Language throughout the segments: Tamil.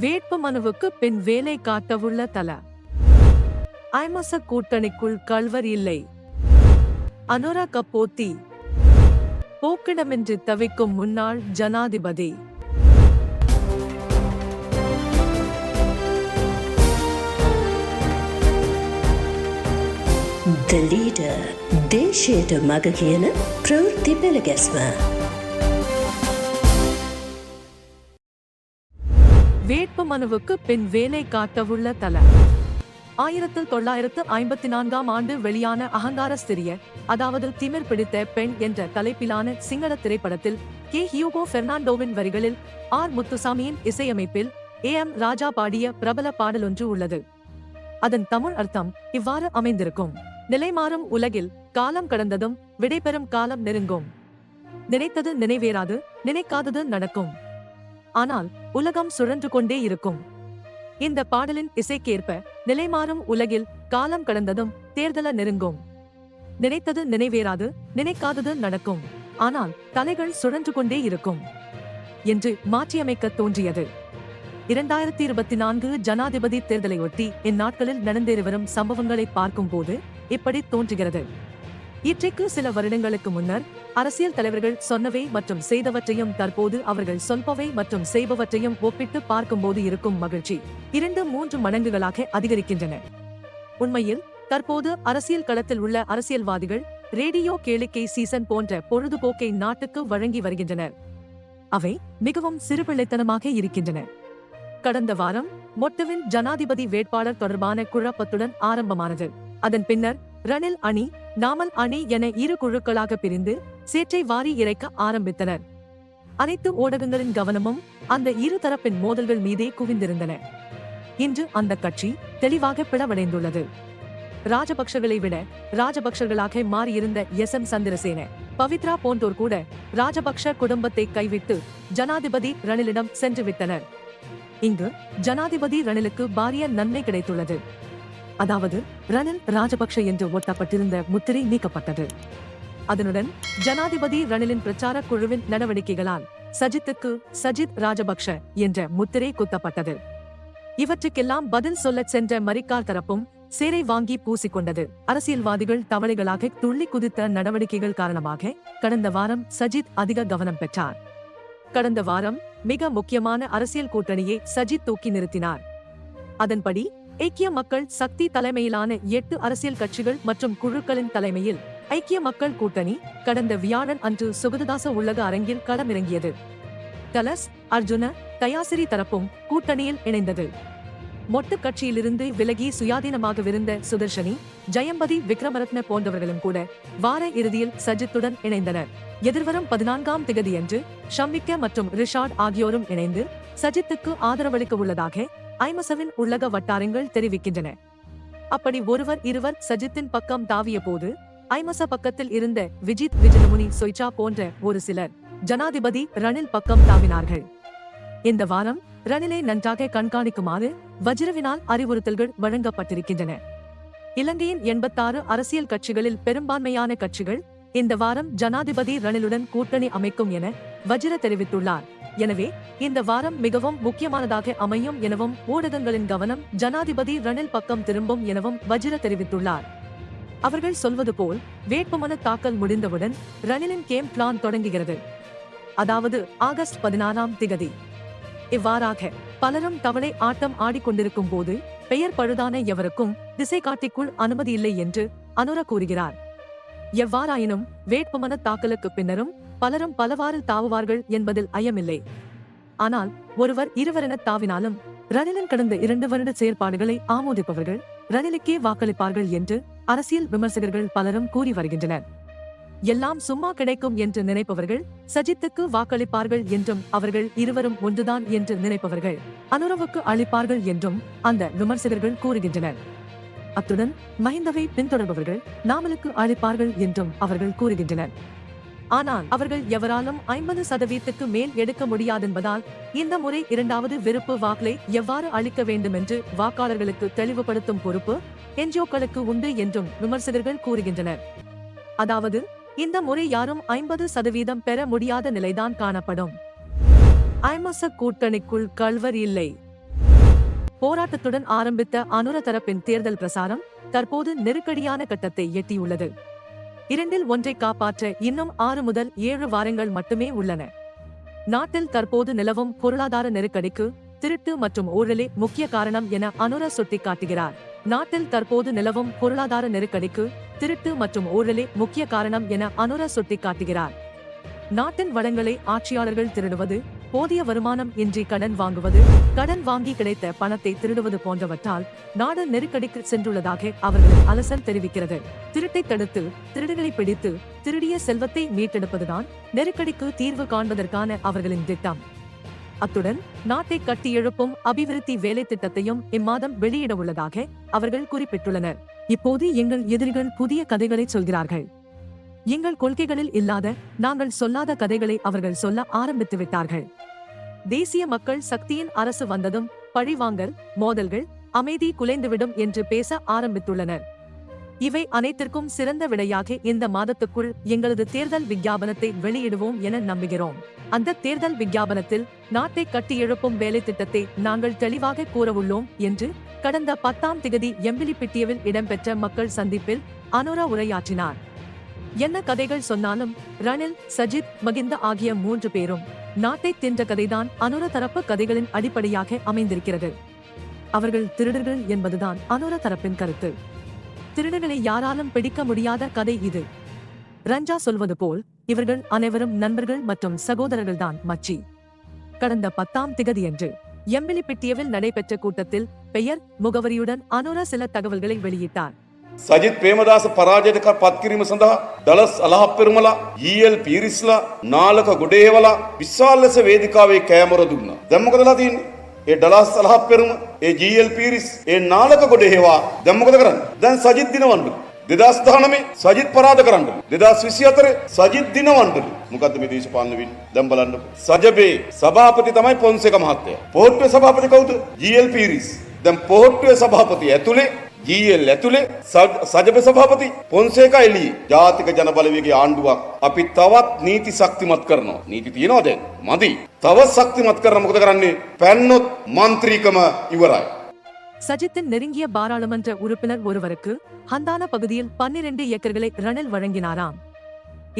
வேட்புமனுவுக்கு பின் வேலை காட்டவுள்ள தல. ஐமச கூட்டணிக்குள் கல்வர் இல்லை. அனுரா கபோத்தி. போக்கிடமின்றி தவிக்கும் முன்னாள் ஜனாதிபதி. ದ ಲೀಡರ್ ದೇಶದ ಮಗಗೇನ ಪ್ರವೃತ್ತಿ ಬೆಳಗೆಸ್ವ வேட்பு மனுவுக்கு பின் வேலை காட்டவுள்ள தல. ஆயிரத்து தொள்ளாயிரத்து ஐம்பத்தி நான்காம் ஆண்டு வெளியான அகங்கார ஸ்திரிய அதாவது திமிர் பிடித்த பெண் என்ற தலைப்பிலான சிங்கள திரைப்படத்தில் கே. ஹியூகோ பெர்னாண்டோவின் வரிகளில் ஆர். முத்துசாமியின் இசையமைப்பில் ஏ. எம். ராஜா பாடிய பிரபல பாடலொன்று உள்ளது. அதன் தமிழ் அர்த்தம் இவ்வாறு அமைந்திருக்கும். நிலைமாறும் உலகில் காலம் கடந்ததும் விடைபெறும் காலம் நெருங்கும். நினைத்தது நினைவேறாது நினைக்காதது நடக்கும். ஆனால் உலகம் சுழன்று கொண்டே இருக்கும். இந்த பாடலின் இசைக்கேற்ப நிலைமாறும் உலகில் காலம் கடந்ததும் தேர்தல நெருங்கும். நினைத்தது நினைவேறாது நினைக்காதது நடக்கும். ஆனால் தலைகள் சுழன்று கொண்டே இருக்கும் என்று மாற்றியமைக்க தோன்றியது. இரண்டாயிரத்தி இருபத்தி நான்கு ஜனாதிபதி தேர்தலையொட்டி இந்நாட்களில் நடந்தேறி வரும் சம்பவங்களை பார்க்கும்போது இப்படி தோன்றுகிறது. இற்றைக்கு சில வருடங்களுக்கு முன்னர் அரசியல் தலைவர்கள் சொன்னவை மற்றும் செய்தவற்றையும் தற்போது அவர்கள் சொல்பவை மற்றும் செய்பவற்றையும் ஒப்பிட்டு பார்க்கும்போது இருக்கும் மகிழ்ச்சி இரண்டு மூன்று மடங்குகளாக அதிகரிக்கின்றன. உண்மையில் தற்போது அரசியல் களத்தில் உள்ள அரசியல்வாதிகள் ரேடியோ கேளிக்கை சீசன் போன்ற பொழுதுபோக்கை நாட்டுக்கு வழங்கி வருகின்றனர். அவை மிகவும் சிறுபிள்ளைத்தனமாக இருக்கின்றன. கடந்த வாரம் மொட்டுவின் ஜனாதிபதி வேட்பாளர் தொடர்பான குழப்பத்துடன் ஆரம்பமானது. அதன் பின்னர் ரணில் அணி நாமல் அணி என இரு குழுக்களாக பிரிந்து சேற்றை வாரி இறைக்க ஆரம்பித்தனர். அனைத்து ஊடகங்களின் கவனமும் அந்த இரு தரப்பின் மோதல்கள் மீதே குவிந்திருந்தன. இன்று அந்த கட்சி தெளிவாக பிளவடைந்துள்ளது. ராஜபக்ஷகளை விட ராஜபக்ஷர்களாக மாறியிருந்த எஸ். எம். சந்திரசேன பவித்ரா போன்றோர் கூட ராஜபக்ஷ குடும்பத்தை கைவிட்டு ஜனாதிபதி ரணிலிடம் சென்று விட்டனர் இங்கு ஜனாதிபதி ரணிலுக்கு பாரிய நன்மை கிடைத்துள்ளது. அதாவது ரணில் ராஜபக்ஷ என்று ஒட்டப்பட்டிருந்த முத்திரை நீக்கப்பட்டது. அதனுடன் ஜனாதிபதி ரணிலின் பிரச்சார குழுவின் நடவடிக்கைகளால் சஜித்துக்கு சஜித் ராஜபக்ஷ என்ற முத்திரை குத்தப்பட்டது. இவற்றுக்கெல்லாம் பதில் சொல்லச் சென்ற மரிக்கார் தரப்பும் சேரை வாங்கி பூசிக்கொண்டது. அரசியல்வாதிகள் தவளைகளாக துள்ளி குதித்த நடவடிக்கைகள் காரணமாக கடந்த வாரம் சஜித் அதிக கவனம் பெற்றார். கடந்த வாரம் மிக முக்கியமான அரசியல் கூட்டணியை சஜித் தூக்கி நிறுத்தினார். அதன்படி ஐக்கிய மக்கள் சக்தி தலைமையிலான எட்டு அரசியல் கட்சிகள் மற்றும் குழுக்களின் தலைமையில் ஐக்கிய மக்கள் கூட்டணி கடந்த வியாழன் அன்று சுகததாச உள்ளக அரங்கில் களமிறங்கியது. தலஸ் அர்ஜுன தயாசிரி தரப்பும் கூட்டணியில் இணைந்தது. மொட்டு கட்சியிலிருந்து விலகி சுயாதீனமாகவிருந்த சுதர்ஷனி ஜெயம்பதி விக்ரமரத்ன போன்றவர்களும் கூட வார இறுதியில் சஜித்துடன் இணைந்தனர். எதிர்வரும் பதினான்காம் திகதியன்று ஷம்மிக்க மற்றும் ரிஷாட் ஆகியோரும் இணைந்து சஜித்துக்கு ஆதரவளிக்க உள்ளதாக ஐமசவின் உள்ளக வட்டாரங்கள் தெரிவிக்கின்றன. அப்படி ஒருவர் இருவர் சஜித்தின் பக்கம் தாவிய போது ஐமச பக்கத்தில் இருந்த விஜித் விஜயமுனி சொய்சா போன்ற ஒரு சிலர் ஜனாதிபதி ரணில் பக்கம் தாவினார்கள். இந்த வாரம் ரணிலை நன்றாக கண்காணிக்குமாறு வஜ்ரவினால் அறிவுறுத்தல்கள் வழங்கப்பட்டிருக்கின்றன. இலங்கையின் எண்பத்தாறு அரசியல் கட்சிகளில் பெரும்பான்மையான கட்சிகள் இந்த வாரம் ஜனாதிபதி ரணிலுடன் கூட்டணி அமைக்கும் என வஜ்ர தெரிவித்துள்ளார். எனவே இந்த வாரம் மிகவும் முக்கியமானதாக அமையும் எனவும் ஊடகங்களின் கவனம் ஜனாதிபதி ரணில் பக்கம் திரும்பும் எனவும் வஜ்ர தெரிவித்துள்ளார். அவர்கள் சொல்வது போல் வேட்புமனு தாக்கல் முடிந்தவுடன் ரணிலின் கேம் பிளான் தொடங்குகிறது. அதாவது ஆகஸ்ட் பதினாறாம் திகதி. இவ்வாறாக பலரும் தவளை ஆட்டம் ஆடிக்கொண்டிருக்கும் போது பெயர் பழுதான எவருக்கும் திசை காட்டிக்குள் அனுமதி இல்லை என்று அனுர கூறுகிறார். எவ்வாறாயினும் வேட்புமன தாக்கலுக்கு பின்னரும் பலரும் பலவாறு தாவுவார்கள் என்பதில் ஐயமில்லை. ஆனால் ஒருவர் இருவரென தாவினாலும் ரணிலின் கடந்த இரண்டு வருட செயற்பாடுகளை ஆமோதிப்பவர்கள் ரணிலுக்கே வாக்களிப்பார்கள் என்று அரசியல் விமர்சகர்கள் பலரும் கூறி வருகின்றனர். எல்லாம் சும்மா கிடைக்கும் என்று நினைப்பவர்கள் சஜித்துக்கு வாக்களிப்பார்கள் என்றும் அவர்கள் இருவரும் ஒன்றுதான் என்று நினைப்பவர்கள் அனுரவுக்கு அளிப்பார்கள் என்றும் அந்த விமர்சகர்கள் கூறுகின்றனர். அத்துடன் மஹிந்தவை பின்தொடர்பவர்கள் நாமலுக்கு அளிப்பார்கள் என்றும் அவர்கள் கூறுகின்றனர். ஆனால் அவர்கள் எவராலும் ஐம்பது சதவீதத்துக்கு மேல் எடுக்க முடியாதென்பதால் இந்த முறை இரண்டாவது விருப்பு வாக்களை எவ்வாறு அளிக்க வேண்டும் என்று வாக்காளர்களுக்கு தெளிவுபடுத்தும் பொறுப்பு என்ஜிஓக்களுக்கு உண்டு என்றும் விமர்சகர்கள் கூறுகின்றனர். அதாவது இந்த முறை யாரும் ஐம்பது சதவீதம் பெற முடியாத நிலைதான் காணப்படும். ஐமச கூட்டணிக்குள் கல்வர் இல்லை. போராட்டத்துடன் ஆரம்பித்த அனுர தரப்பின் தேர்தல் பிரசாரம் தற்போது நெருக்கடியான கட்டத்தை எட்டியுள்ளது. இரண்டில் ஒன்றை காப்பாற்ற இன்னும் ஆறு முதல் ஏழு வாரங்கள் மட்டுமே உள்ளன. நாட்டில் தற்போது நிலவும் பொருளாதார நெருக்கடிக்கு திருட்டு மற்றும் ஊழலே முக்கிய காரணம் என அனுர சுட்டிக்காட்டுகிறார். நாட்டில் தற்போது நிலவும் பொருளாதார நெருக்கடிக்கு திருட்டு மற்றும் ஊழலே முக்கிய காரணம் என அனுர சுட்டிக்காட்டுகிறார். நாட்டின் வளங்களை ஆட்சியாளர்கள் திருடுவது போதிய வருமானம் இன்றி கடன் வாங்குவது கடன் வாங்கி கிடைத்த பணத்தை திருடுவது போன்றவற்றால் நாடு நெருக்கடிக்கு சென்றுள்ளதாக அவர்கள் அலசல் தெரிவிக்கிறது. திருட்டை தடுத்து திருடுகளை பிடித்து திருடிய செல்வத்தை மீட்டெடுப்பதுதான் நெருக்கடிக்கு தீர்வு காண்பதற்கான அவர்களின் திட்டம். அத்துடன் நாட்டை கட்டி எழுப்பும் அபிவிருத்தி வேலை திட்டத்தையும் இம்மாதம் வெளியிட உள்ளதாக அவர்கள் குறிப்பிட்டுள்ளனர். இப்போது எங்கள் எதிரிகள் புதிய கதைகளை சொல்கிறார்கள். எங்கள் கொள்கைகளில் இல்லாத நாங்கள் சொல்லாத கதைகளை அவர்கள் சொல்ல ஆரம்பித்து விட்டார்கள். தேசிய மக்கள் சக்தியின் அரசு வந்ததும் பழிவாங்கல் மோதல்கள் அமைதி குலைந்துவிடும் என்று பேச ஆரம்பித்துள்ளனர். இவை அனைத்திற்கும் சிறந்த விடையாக இந்த மாதத்துக்குள் எங்களது தேர்தல் விஞ்ஞாபனத்தை வெளியிடுவோம் என நம்புகிறோம். அந்த தேர்தல் விஞ்ஞாபனத்தில் நாட்டை கட்டியெழுப்பும் வேலை திட்டத்தை நாங்கள் தெளிவாக கூறவுள்ளோம் என்று கடந்த பத்தாம் திகதி எம்பிலிப்பிட்டியவில் இடம்பெற்ற மக்கள் சந்திப்பில் அனுரா உரையாற்றினார். என்ன கதைகள் சொன்னாலும் ரணில் சஜித் மகிந்த ஆகிய மூன்று பேரும் நாட்டை தின்ற கதைதான் அனுர தரப்பு கதைகளின் அடிப்படையாக அமைந்திருக்கிறது. அவர்கள் திருடர்கள் என்பதுதான் அனுர தரப்பின் கருத்து. திருடர்களை யாராலும் பிடிக்க முடியாத கதை இது. ரஞ்சா சொல்வது போல் இவர்கள் அனைவரும் நண்பர்கள் மற்றும் சகோதரர்கள்தான் மச்சி. கடந்த பத்தாம் திகதியன்று எம்பிலிப்பிட்டியவில் நடைபெற்ற கூட்டத்தில் பெயர் முகவரியுடன் அனுர சில தகவல்களை வெளியிட்டார். සජිත් ප්‍රේමදාස පරාජයට කර පත්කිරීම සඳහා දලස් අලහප් පෙරුමලා ඊල් පිරිස්ලා නාලක ගොඩේවලා විශාල ලෙස වේදිකාවේ කෑමර දුන්නා. දැන් මොකදලා තියෙන්නේ? ඒ ඩලස් අලහප් පෙරුම, ඒ ජීල් පිරිස්, ඒ නාලක ගොඩේවා දැන් මොකද කරන්නේ? දැන් සජිත් දිනවන්නලු. 2019 සජිත් පරාද කරන්නලු. 2024 සජිත් දිනවන්නලු. මොකද්ද මේ දේශපාලන වින්? දැන් බලන්නකො. සජබේ සභාපති තමයි පොන්සේක මහත්තයා. පොහොට්ටුවේ සභාපති කවුද? ජීල් පිරිස්. දැන් පොහොට්ටුවේ සභාපති ඇතුලේ ජීල් ඇතුලේ සජප සභාපති පොන්සේකා එළියේ ජාතික ජනබලවේගයේ ආණ්ඩුවක් අපි තවත් නීති ශක්තිමත් කරනවා. නීති තියනවා දැන්. මදි. තවත් ශක්තිමත් කරන මොකද කරන්නේ? පැන්නොත් മന്ത്രിකම ඉවරයි. சஜித்தின் நெருங்கிய பாராளுமன்ற உறுப்பினர் ஒருவருக்கு ஹந்தான பகுதியில் பன்னிரண்டு ஏக்கர்களை ரணில் வழங்கினாராம்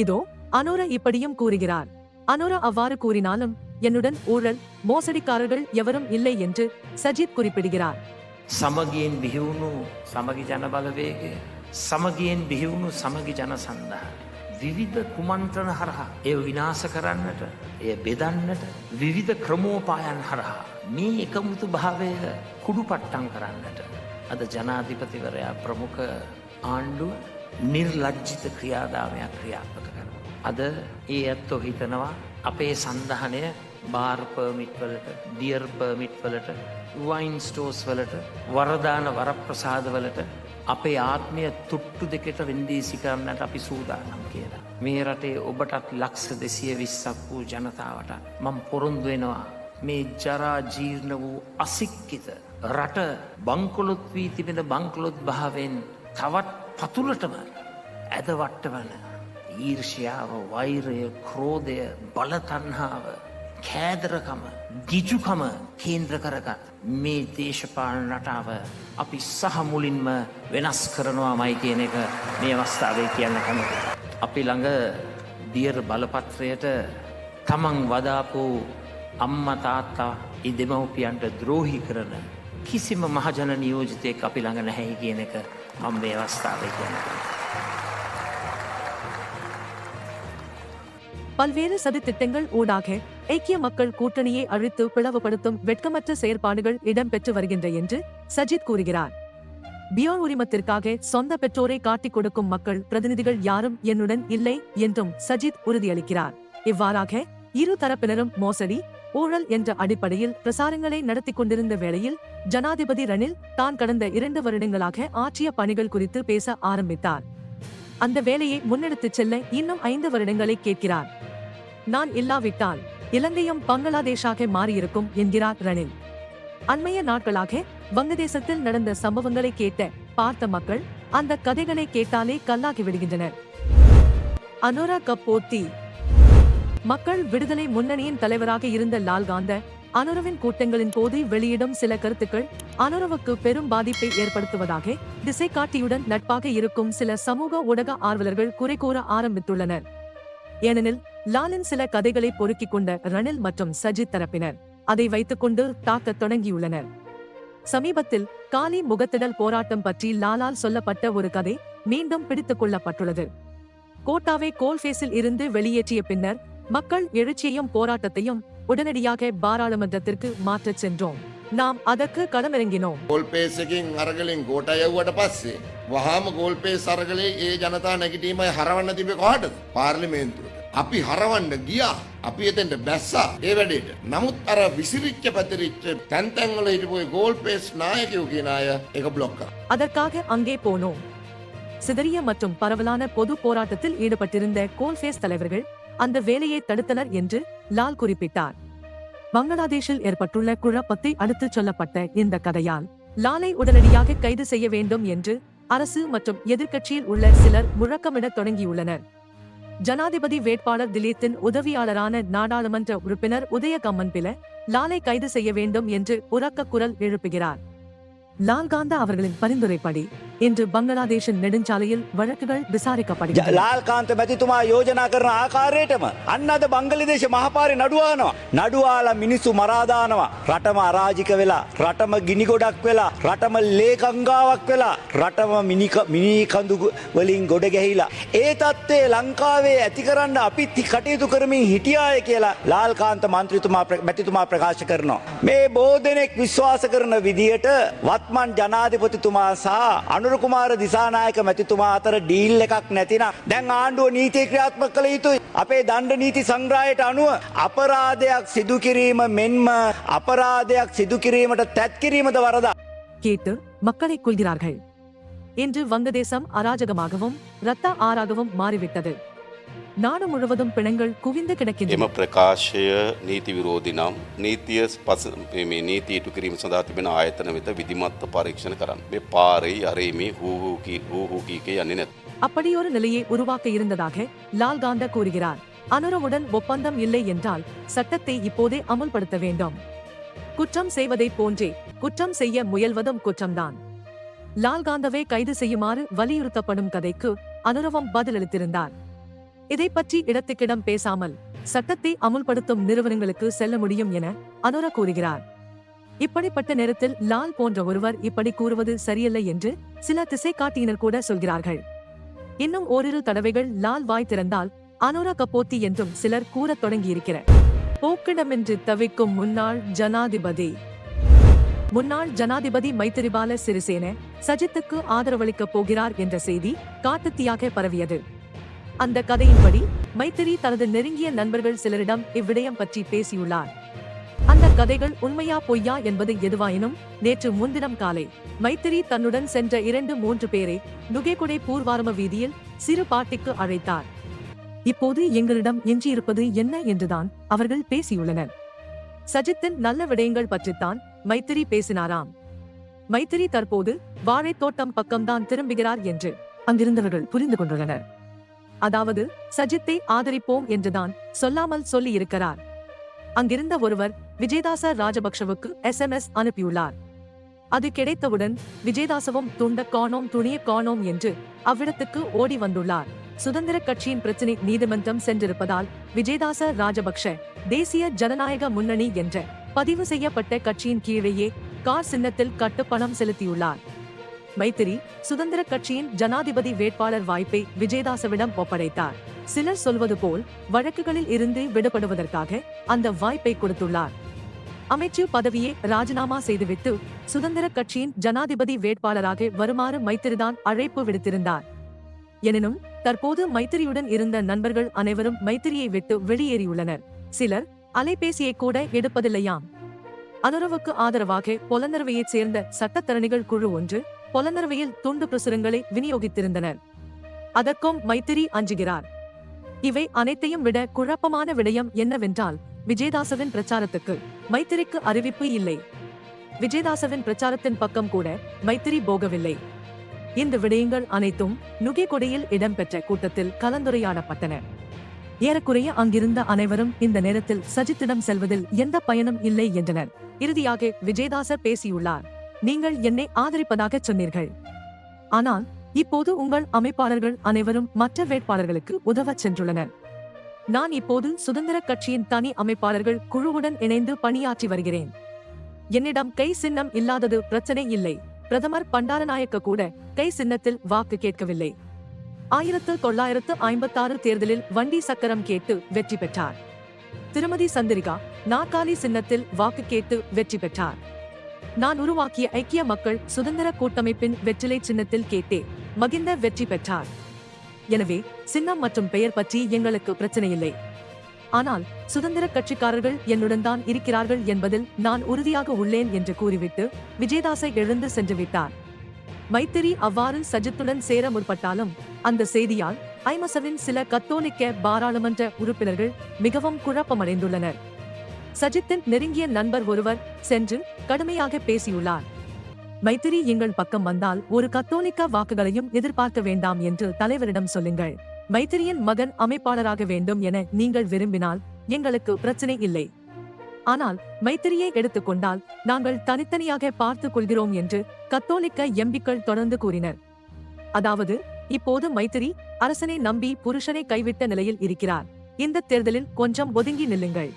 இதோ அனோர இப்படியும் கூறுகிறார் அனோர அவ்வாறு கூறினாலும் என்னுடன் ஊழல் மோசடிக்காரர்கள் எவரும் இல்லை என்று சஜித் குறிப்பிடுகிறார் සමගියෙන් බිහිවුණු සමගි ජන බලවේගය සමගියෙන් බිහිවුණු සමගි ජන සන්ධහ. විවිධ කුමන්ත්‍රණ හරහා එය විනාස කරන්නට එය බෙදන්නට විවිධ ක්‍රමෝපායන් හරහා. මේ එකමුතු භාවය කුඩු පට්ටන් කරන්නට. අද ජනාධිපතිවරයා ප්‍රමුඛ ආණ්ඩුව නිර්ලජ්ජිත ක්‍රියාදාමයක් ක්‍රියාත්මක කර. අද ඒ ඇත්තෝ හිතනවා අපේ සන්ධහනය බාර් පර්මිට්වලට ඩියර් පර්මිට්වලට වයින් ස්ටෝස් වලට වරදාන වරප්‍රසාදවලට අපේ ආත්මය තුට්ටු දෙකට වෙන්දේසි කරන්නට අපි සූදානම් කියලා. මේ රටේ ඔබටත් ලක්ෂ දෙසිය විස්සක් වූ ජනතාවට මං පොරොන්දු වෙනවා මේ ජරා ජීර්ණ වූ අසික්කිත රට බංකොලොත් වී තිබෙන බංකලොත් භාවෙන් තවත් පතුලටම ඇදවට්ටවන ඊර්ෂයාව වෛරය ක්‍රෝධය බලතන්හාාව කෑදරකම ගිජුකම කේන්ද්‍ර කරගත් මේ දේශපාලන රටාව අපි සහමුලින්ම වෙනස් කරනවා මයි කියන එක මේ අවස්ථාවේ කියන්න කැමති. අපි ළඟ දියර් බලපත්‍රයට තමන් වදාපු අම්ම තාත්තා ඉ දෙමව්පියන්ට ද්‍රෝහි කරන කිසිම මහජන නියෝජිතයෙක් අපි ළඟ නැහැයි කියන එක මම මේ අවස්ථාවේ කියන්න. பல்வேறு சதித்திட்டங்கள் ஊடாக ஐக்கிய மக்கள் கூட்டணியை அழித்து பிளவுபடுத்தும் வெட்கமற்ற செயற்பாடுகள் இடம்பெற்று வருகின்ற என்று சஜித் கூறுகிறார். பியோர் உரிமத்திற்காக சொந்த பெற்றோரை காட்டிக் கொடுக்கும் மக்கள் பிரதிநிதிகள் யாரும் என்னுடன் இல்லை என்றும் சஜித் உறுதியளிக்கிறார். இவ்வாறாக இரு தரப்பினரும் மோசடி ஊழல் என்ற அடிப்படையில் பிரசாரங்களை நடத்தி கொண்டிருந்த வேளையில் ஜனாதிபதி ரணில் தான் கடந்த இரண்டு வருடங்களாக ஆற்றிய பணிகள் குறித்து பேச ஆரம்பித்தார். அந்த வேலையை முன்னெடுத்துச் செல்ல இன்னும் ஐந்து வருடங்களை கேட்கிறார். நான் இல்லாவிட்டால் இலங்கையும் பங்களாதேஷாக மாறியிருக்கும் என்கிறார் ரணில். அண்மைய நாட்களாக வங்கதேசத்தில் நடந்த சம்பவங்களை கேட்ட பார்த்த மக்கள் அந்த கதைகளை கேட்டாலே கல்லாகி விடுகின்றனர். அனுரா கப்போத்தி மக்கள் விடுதலை முன்னணியின் தலைவராக இருந்த லால்காந்த அனுரவின் கூட்டங்களின் போது வெளியிடும் சில கருத்துக்கள் அனுரவுக்கு பெரும் பாதிப்பை ஏற்படுத்துவதாக திசை காட்டியுடன் நட்பாக இருக்கும் சில சமூக ஊடக ஆர்வலர்கள் குறை கூற ஆரம்பித்துள்ளனர். ஏனெனில் லாலின் சில கதைகளை பொறுக்கிக் கொண்ட ரணில் மற்றும் சஜித் தரப்பினர் அதை வைத்துக்கொண்டு தாக்கத் தொடங்கியுள்ளனர் சமீபத்தில் காலி முகத்திடல் போராட்டம் பற்றி லாலால் சொல்லப்பட்ட ஒரு கதை மீண்டும் பிடித்துக் கொள்ளப்பட்டுள்ளது கோட்டாவை கோல்பேஸில் இருந்து வெளியேற்றிய பின்னர் மக்கள் எழுச்சியையும் போராட்டத்தையும் உடனடியாக பாராளுமன்றத்திற்கு மாற்றச் சென்றோம் நாம் அதற்கு களமிறங்கினோம் ගෝල්පේස් එකෙන් අරගලින් ගෝට යව්වට පස්සේ වහාම ගෝල්පේස් අරගලේ ඒ ජනතා නැගිටීමයි හරවන්න තිබේ කොහටද පාර්ලිමේන්තුවට. අපි හරවන්න ගියා අපි එතෙන්ට බැස්සා ඒ වැඩේට. නමුත් අර විසිරිච්ච පැතිරිච්ච තැන්තැන්වල හිටපුේ ගෝල්පේස් නායකයෝ කියන අය එක බ්ලොක් කර. அதற்காக அங்கே போனோம் சிதறிய மற்றும் பரவலான பொது போராட்டத்தில் ஈடுபட்டிருந்த கோல்பேஸ் தலைவர்கள் அந்த வேலையை தடுத்தனர் என்று லால் குறிப்பிட்டார் பங்களாதேஷில் ஏற்பட்டுள்ள குழப்பத்தை அடுத்துச் சொல்லப்பட்ட இந்த கதையால் லாலை உடனடியாக கைது செய்ய வேண்டும் என்று அரசு மற்றும் எதிர்க்கட்சியில் உள்ள சிலர் முழக்கமிடத் தொடங்கியுள்ளனர் ஜனாதிபதி வேட்பாளர் திலீத்தின் உதவியாளரான நாடாளுமன்ற உறுப்பினர் உதயகம்மன் பில லாலை கைது செய்ய வேண்டும் என்று உரக்க குரல் எழுப்புகிறார். லால்காந்தா அவர்களின் பரிந்துரைப்படி இன்று பங்களாதேஷின் நெடுஞ்சாலையில் வழக்குகள் விசாரிக்கப்படுகின்றன ලාල්කාන්ත මැතිතුමා යෝජනා කරන ආකාරයටම අන්න අද බංගලිදේශ මහපාරි නඩුවානවා. නඩුවාල මිනිස්සු මරාදානවා. රටම අරාජික වෙලා රටම ගිනිගොඩක් වෙලා රටම ලේකංගාවක් වෙලා රටම මිනිකඳු වලින් ගොඩ ගැහිලා. ඒ තත්ත්වය ලංකාවේ ඇති කරන්න අපිත් කටයුතු කරමින් හිටියාය කියලා ලාල්කාන්ත මන්ත්‍රතුමා මැතිතුමා ප්‍රකාශ කරනවා. මේ බෝධනෙක් විශ්වාස කරන විදියට වත්මන් ජනාධිපතිතුමා සහ අනුරකුමාර දිසානායක මැතිතුමා අතර ඩීල් එකක් නැතිනම් දැන් ආණ්ඩුව නීතිය ක්‍රියාත්මක කළ යුතුයි. අපේ දණ්ඩ නීති සංග්‍රහයට අනුව අපරාධයක් සිදු කිරීම මෙන්ම අපරාධයක් සිදු කිරීමට තැත් කිරීමද වරදා. கேட்டு மக்களை கொள்கிறார்கள் இன்று வங்கதேசம் அராஜகமாகவும் இரத்த ஆறாகவும் மாறிவிட்டது நாடு முழுவதும் பிணங்கள் குவிந்து එම கிடக்கின்றன ප්‍රකාශය නීති විරෝධි නම් නීතිය පස මේ නීති ඉටු කිරීම සඳහා තිබෙන ආයතන වෙත විධිමත්ත පරීක්ෂණ කරන්න. මේ පාරෙයි අරේමේ හූහූකී හූහූකීක යන්නේ නැත. அப்படியொரு நிலையை உருவாக்க இருந்ததாக லால்காந்த கூறுகிறார் அனுரவுடன் ஒப்பந்தம் இல்லை என்றால் சட்டத்தை இப்போதே அமுல்படுத்த வேண்டும் குற்றம் செய்வதைப் போன்றே குற்றம் செய்ய முயல்வதும் குற்றம்தான் லால்காந்தவை கைது செய்யுமாறு வலியுறுத்தப்படும் கதைக்கு அனுரவம் பதிலளித்திருந்தார் இதை பற்றி இடத்துக்கிடம் பேசாமல் சட்டத்தை அமுல்படுத்தும் நிறுவனங்களுக்கு செல்ல முடியும் என அனுர கூறுகிறார். இப்படிப்பட்ட நேரத்தில் லால் போன்ற ஒருவர் இப்படி கூறுவது சரியல்ல என்று சில திசை காட்டியினர் கூட சொல்கிறார்கள். இன்னும் ஓரிரு தடவைகள் லால் வாய் திறந்தால் அனுரா கபோத்தி என்றும் சிலர் கூறத் தொடங்கியிருக்கிறார். போக்கிடமின்றி தவிக்கும் முன்னாள் ஜனாதிபதி. முன்னாள் ஜனாதிபதி மைத்திரிபால சிறிசேன சஜித்துக்கு ஆதரவளிக்கப் போகிறார் என்ற செய்தி காட்டுத்தீயாக பரவியது. அந்த கதையின்படி மைத்திரி தனது நெருங்கிய நண்பர்கள் சிலரிடம் இவ்விடயம் பற்றி பேசியுள்ளார். அந்த கதைகள் உண்மையா பொய்யா என்பது எதுவாயினும் நேற்று முன்தினம் காலை மைத்திரி தன்னுடன் சென்ற இரண்டு மூன்று பேரை நுகேகுடை பூர்வாரம வீதியில் சிறு பாட்டிக்கு அழைத்தார். இப்போது எங்களிடம் எஞ்சியிருப்பது என்ன என்றுதான் அவர்கள் பேசியுள்ளனர். சஜித்தின் நல்ல விடயங்கள் பற்றித்தான் மைத்திரி பேசினாராம். மைத்திரி தற்போது வாழைத்தோட்டம் பக்கம்தான் திரும்புகிறார் என்று அங்கிருந்தவர்கள் புரிந்து கொண்டுள்ளனர். அதாவது சஜித்தை ஆதரிப்போம் என்றுதான் சொல்லாமல் சொல்லியிருக்கிறார். அங்கிருந்த ஒருவர் விஜயதாச ராஜபக்ஷவுக்கு எஸ்எம்எஸ் அனுப்பியுள்ளார். அது கிடைத்தவுடன் விஜயதாசவும் துண்ட காணோம் துணிய காணோம் என்று அவ்விடத்துக்கு ஓடி வந்துள்ளார். சுதந்திர கட்சியின் பிரச்சினை நீதிமன்றம் சென்றிருப்பதால் விஜயதாச ராஜபக்ஷ தேசிய ஜனநாயக முன்னணி என்ற பதிவு செய்யப்பட்ட கட்சியின் கீழேயே கார் சின்னத்தில் கட்டுப்பணம் செலுத்தியுள்ளார். மைத்திரி சுதந்திர கட்சியின் ஜனாதிபதி வேட்பாளர் வாய்ப்பை விஜயதாசவிடம் ஒப்படைத்தார். சிலர் சொல்வது போல் வழக்குகளில் இருந்து விடுபடுவதற்காக அந்த வாய்ப்பை கொடுத்துள்ளார். அமைச்சு பதவியை ராஜினாமா செய்துவிட்டு சுதந்திர கட்சியின் ஜனாதிபதி வேட்பாளராக வருமாறு மைத்திரிதான் அழைப்பு விடுத்திருந்தார். எனினும் தற்போது மைத்திரியுடன் இருந்த நண்பர்கள் அனைவரும் மைத்திரியை விட்டு வெளியேறியுள்ளனர். சிலர் அலைபேசியை கூட எடுப்பதில்லையாம். அனுரவுக்கு ஆதரவாக பொலனறுவையைச் சேர்ந்த சட்டத்தரணிகள் குழு ஒன்று பொலனறுவையில் துண்டு பிரசுரங்களை விநியோகித்திருந்தனர் அதற்கும் மைத்திரி அஞ்சுகிறார். இவை அனைத்தையும் விட குழப்பமான விடயம் என்னவென்றால் விஜயதாசவின் பிரச்சாரத்துக்கு மைத்திரிக்கு அறிவிப்பு இல்லை. விஜயதாசவின் பிரச்சாரத்தின் பக்கம் கூட மைத்திரி போகவில்லை. இந்த விடயங்கள் அனைத்தும் நுகேகொடையில் இடம்பெற்ற கூட்டத்தில் கலந்துரையாடப்பட்டன. ஏறக்குறைய அங்கிருந்த அனைவரும் இந்த நேரத்தில் சஜித்திடம் செல்வதில் எந்த பயனும் இல்லை என்றனர். இறுதியாக விஜயதாசர் பேசியுள்ளார். நீங்கள் என்னை ஆதரிப்பதாக சொன்னீர்கள். ஆனால் இப்போது உங்கள் அமைப்பாளர்கள் அனைவரும் மற்ற வேட்பாளர்களுக்கு உதவச் சென்றுள்ளனர். நான் இப்போது சுதந்திர கட்சியின் தனி அமைப்பாளர்கள் குழுவுடன் இணைந்து பணியாற்றி வருகிறேன். என்னிடம் கை சின்னம் இல்லாதது பிரச்சனை இல்லை. பிரதமர் பண்டாரநாயக்க கூட கை சின்னத்தில் வாக்கு கேட்கவில்லை. ஆயிரத்து தொள்ளாயிரத்து ஐம்பத்தாறு தேர்தலில் வண்டி சக்கரம் கேட்டு வெற்றி பெற்றார். திருமதி சந்திரிகா நாக்காலி சின்னத்தில் வாக்கு கேட்டு வெற்றி பெற்றார். நான் உருவாக்கிய ஐக்கிய மக்கள் சுதந்திர கூட்டமைப்பின் வெற்றிலை சின்னத்தில் கேட்டே மகிந்த வெற்றி பெற்றார். எனவே சின்னம் மற்றும் பெயர் பற்றி எங்களுக்கு பிரச்சனை இல்லை ஆனால் சுதந்திர கட்சிக்காரர்கள் என்னுடன் தான் இருக்கிறார்கள் என்பதில் நான் உறுதியாக உள்ளேன் என்று கூறிவிட்டு விஜயதாசை எழுந்து சென்று விட்டார் மைத்திரி அவ்வாறு சஜித்துடன் சேர முற்பட்டாலும் அந்த செய்தியால் ஐமசவின் சில கத்தோலிக்க பாராளுமன்ற உறுப்பினர்கள் மிகவும் குழப்பமடைந்துள்ளனர். சஜித்தின் நெருங்கிய நண்பர் ஒருவர் சென்று கடுமையாக பேசியுள்ளார். மைத்திரி எங்கள் பக்கம் வந்தால் ஒரு கத்தோலிக்க வாக்குகளையும் எதிர்பார்க்க வேண்டாம் என்று தலைவரிடம் சொல்லுங்கள். மைத்திரியின் மகன் அமைப்பாளராக வேண்டும் என நீங்கள் விரும்பினால் எங்களுக்கு பிரச்சனை இல்லை. ஆனால் மைத்திரியை எடுத்துக்கொண்டால் நாங்கள் தனித்தனியாக பார்த்துக் கொள்கிறோம் என்று கத்தோலிக்க எம்பிக்கள் தொடர்ந்து கூறினர். அதாவது இப்போது மைத்திரி அரசனை நம்பி புருஷனை கைவிட்ட நிலையில் இருக்கிறார். இந்த தேர்தலில் கொஞ்சம் ஒதுங்கி நில்லுங்கள்.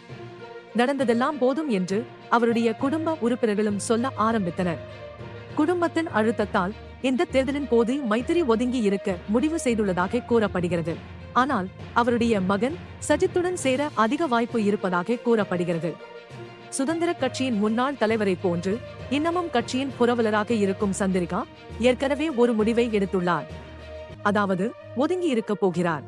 நடந்ததெல்லாம் போதும் என்று அவருடைய குடும்ப உறுப்பினர்களும் சொல்ல ஆரம்பித்தனர். குடும்பத்தின் அழுத்தத்தால் இந்த தேர்தலின் போது மைத்திரி ஒதுங்கி இருக்க முடிவு செய்துள்ளதாக கூறப்படுகிறது. ஆனால் அவருடைய மகன் சஜித்துடன் சேர அதிக வாய்ப்பு இருப்பதாக கூறப்படுகிறது. சுதந்திர கட்சியின் முன்னாள் தலைவரை போன்று இன்னமும் கட்சியின் புரவலராக இருக்கும் சந்திரிகா ஏற்கனவே ஒரு முடிவை எடுத்துள்ளார். அதாவது ஒதுங்கி இருக்க போகிறார்.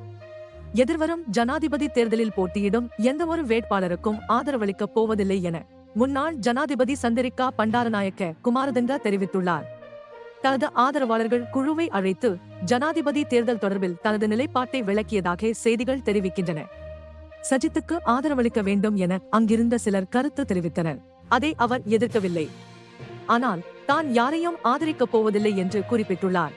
எதிர்வரும் ஜனாதிபதி தேர்தலில் போட்டியிடும் எந்த ஒரு வேட்பாளருக்கும் ஆதரவளிக்கப் போவதில்லை என முன்னாள் ஜனாதிபதி சந்திரிகா பண்டாரநாயக்க குமாரதங்கா தெரிவித்துள்ளார். தனது ஆதரவாளர்கள் குழுவை அழைத்து ஜனாதிபதி தேர்தல் தொடர்பில் தனது நிலைப்பாட்டை விளக்கியதாக செய்திகள் தெரிவிக்கின்றன. சஜித்துக்கு ஆதரவளிக்க வேண்டும் என அங்கிருந்த சிலர் கருத்து தெரிவித்தனர். அதை அவர் எதிர்க்கவில்லை. ஆனால் தான் யாரையும் ஆதரிக்கப் போவதில்லை என்று குறிப்பிட்டுள்ளார்.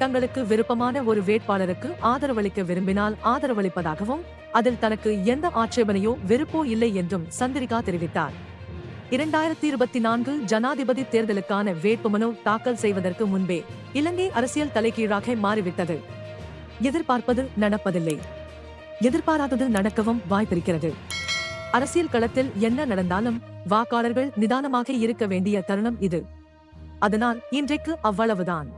தங்களுக்கு விருப்பமான ஒரு வேட்பாளருக்கு ஆதரவளிக்க விரும்பினால் ஆதரவளிப்பதாகவும் அதில் தனக்கு எந்த ஆட்சேபனையோ வெறுப்போ இல்லை என்றும் சந்திரிகா தெரிவித்தார். இரண்டாயிரத்தி இருபத்தி நான்கு ஜனாதிபதி தேர்தலுக்கான வேட்புமனு தாக்கல் செய்வதற்கு முன்பே இலங்கை அரசியல் தலைகீழாக மாறிவிட்டது. எதிர்பார்ப்பது நடப்பதில்லை. எதிர்பாராதது நடக்கவும் வாய்ப்பிருக்கிறது. அரசியல் களத்தில் என்ன நடந்தாலும் வாக்காளர்கள் நிதானமாக இருக்க வேண்டிய தருணம் இது. அதனால் இன்றைக்கு அவ்வளவுதான்.